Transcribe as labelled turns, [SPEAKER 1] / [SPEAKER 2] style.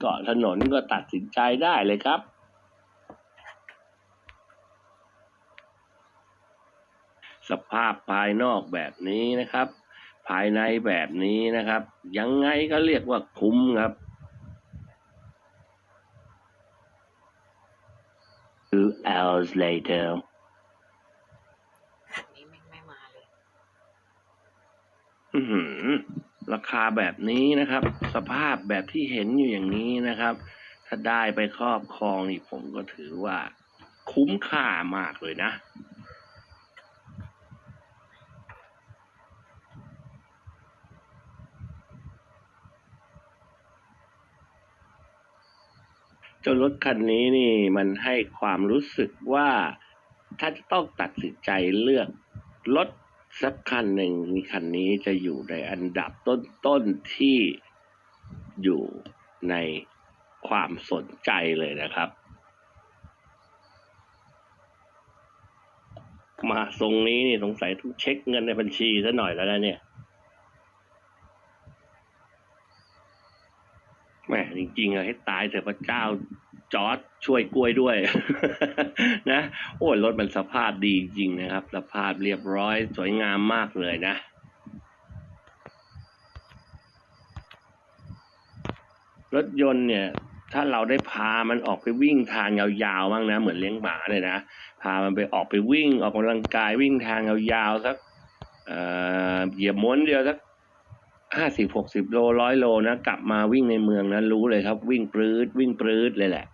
[SPEAKER 1] เกาะถนนก็ตัดสินใจได้เลยครับ สภาพภายนอกแบบนี้นะครับ ภายในแบบนี้นะครับ ยังไงก็เรียกว่าคุ้มครับ Two hours later
[SPEAKER 2] นี่ไม่ไม่มาเลย
[SPEAKER 1] อื้อหือ ราคาแบบนี้นะครับ สภาพแบบที่เห็นอยู่อย่างนี้นะครับ ถ้าได้ไปครอบครองนี่ผมก็ถือว่า คุ้มค่ามากเลยนะเจ้ารถคันนี้นี่มันให้ความรู้สึกว่า ถ้าจะต้องตัดสินใจเลือกรถ สักคันหนึ่งมีคันนี้จะอยู่ในอันดับต้นๆที่อยู่ในความสนใจเลยนะครับ มาทรงนี้นี่สงสัยต้องเช็คเงินในบัญชีซะหน่อยแล้วนะเนี่ยแหมจริงๆอะให้ตายเถอะพระเจ้า จอร์ดช่วยกล้วยด้วย นะ โอ้ยรถมันสภาพดีจริงนะครับ สภาพเรียบร้อยสวยงามมากเลยนะรถยนต์เนี่ย ถ้าเราได้พามันออกไปวิ่งทางยาวๆบ้างนะ เหมือนเลี้ยงหมาเลยนะ พามันไปออกไปวิ่งออกกำลังกายวิ่งทางยาวๆสักเอ่อเหยียบม้วนเดียวสักห้าสิบหกสิบโลร้อยโลนะ กลับมาวิ่งในเมืองนะ รู้เลยครับ วิ่งปรื๊ดวิ่งปรื๊ดเลยแหละ